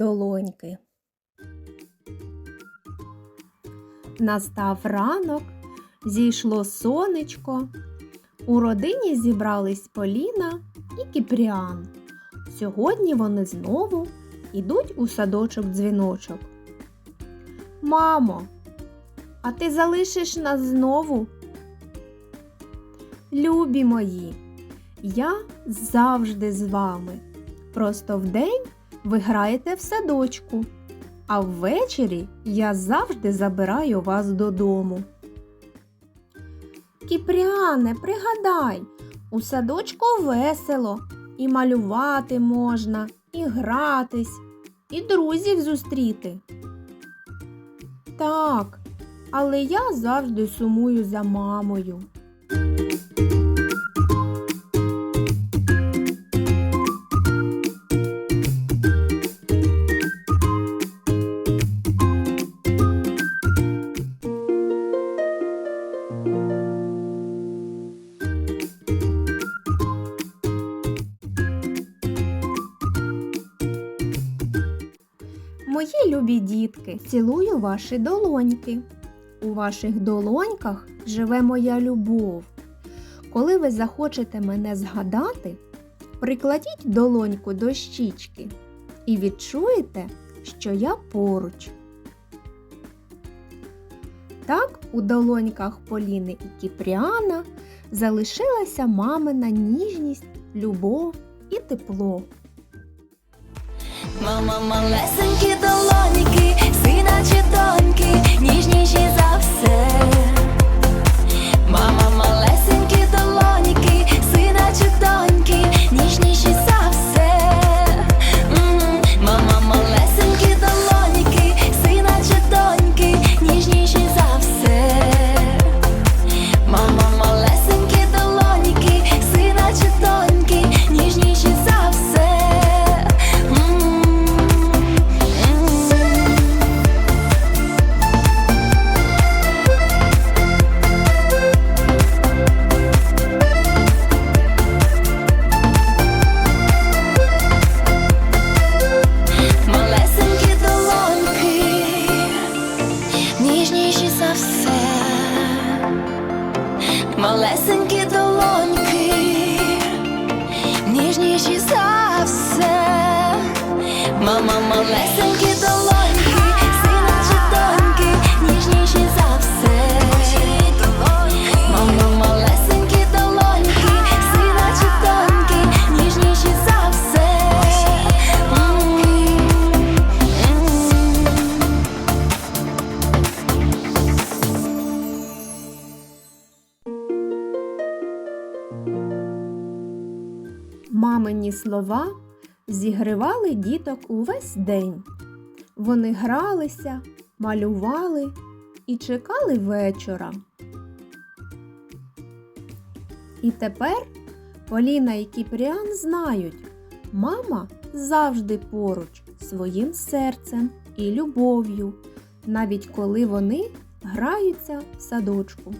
долоньки. Настав ранок, зійшло сонечко. У родині зібрались Поліна і Кіпріан. Сьогодні вони знову йдуть у садочок дзвіночок. Мамо, а ти залишиш нас знову? Любі мої, я завжди з вами. Просто вдень ви граєте в садочку, а ввечері я завжди забираю вас додому. Кіпряне, пригадай, у садочку весело, і малювати можна, і гратись, і друзів зустріти. Так, але я завжди сумую за мамою. Мої любі дітки, цілую ваші долоньки. У ваших долоньках живе моя любов. Коли ви захочете мене згадати, прикладіть долоньку до щічки і відчуєте, що я поруч. Так у долоньках Поліни і Кіпріана залишилася мамина ніжність, любов і тепло. Мама малесенькі долоніки, сина чи доньки, ніжніші Мамині слова зігривали діток увесь день. Вони гралися, малювали і чекали вечора. І тепер Поліна і Кіпріан знають, мама завжди поруч своїм серцем і любов'ю, навіть коли вони граються в садочку.